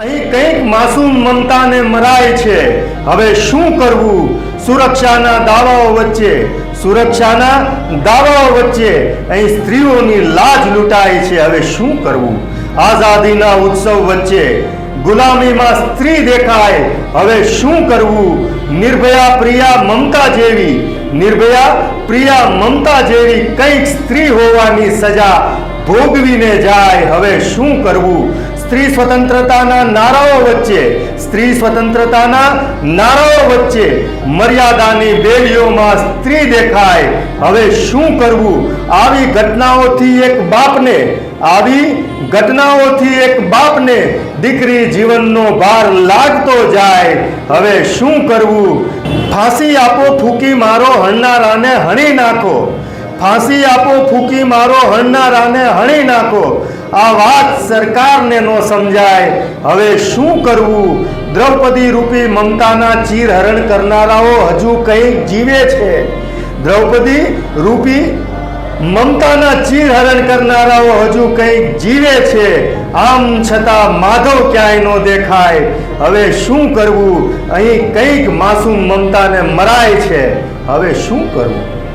અહીં કંઈક માસૂમ મમતાને મરાય છે. હવે શું કરવું? સુરક્ષાના દાવાઓ વચ્ચે, સુરક્ષાના દાવાઓ વચ્ચે અહીં સ્ત્રીઓની લાજ લૂંટાય છે. હવે શું કરવું? આઝાદીના ઉત્સવ વચ્ચે ગુલામીમાં સ્ત્રી દેખાય. હવે શું કરવું? નિર્ભયા પ્રિયા મમતા જેવી, નિર્ભયા પ્રિયા મમતા જેવી કંઈક સ્ત્રી હોવાની સજા ભોગવીને જાય. હવે શું કરવું? સ્ત્રી સ્વતંત્રતાના નારાઓ વચ્ચે, સ્ત્રી સ્વતંત્રતાના નારાઓ વચ્ચે મર્યાદાની બેડીઓમાં સ્ત્રી દેખાય. હવે શું કરવું? આવી ઘટનાઓથી એક બાપને, આવી ઘટનાઓથી એક બાપને દીકરી જીવનનો ભાર લાગતો જાય. હવે શું કરવું? ફાંસી આપો, ફૂકી મારો હણનારાને હણી નાખો. ફાંસી આપો, ફૂકી મારો હણનારાને હણી નાખો. આ વાત સરકારને ન સમજાય. હવે શું કરવું? દ્રૌપદી રૂપી મમતાના ચીરહરણ કરનારાઓ હજુ કંઈક જીવે છે. દ્રૌપદી રૂપી મમતાના ચીરહરણ કરનારાઓ હજુ કંઈક જીવે છે. આમ છતાં માધવ ક્યાંય ન દેખાય. હવે શું કરવું? અહીં કંઈક માસૂમ મમતાને મરાય છે. હવે શું કરવું?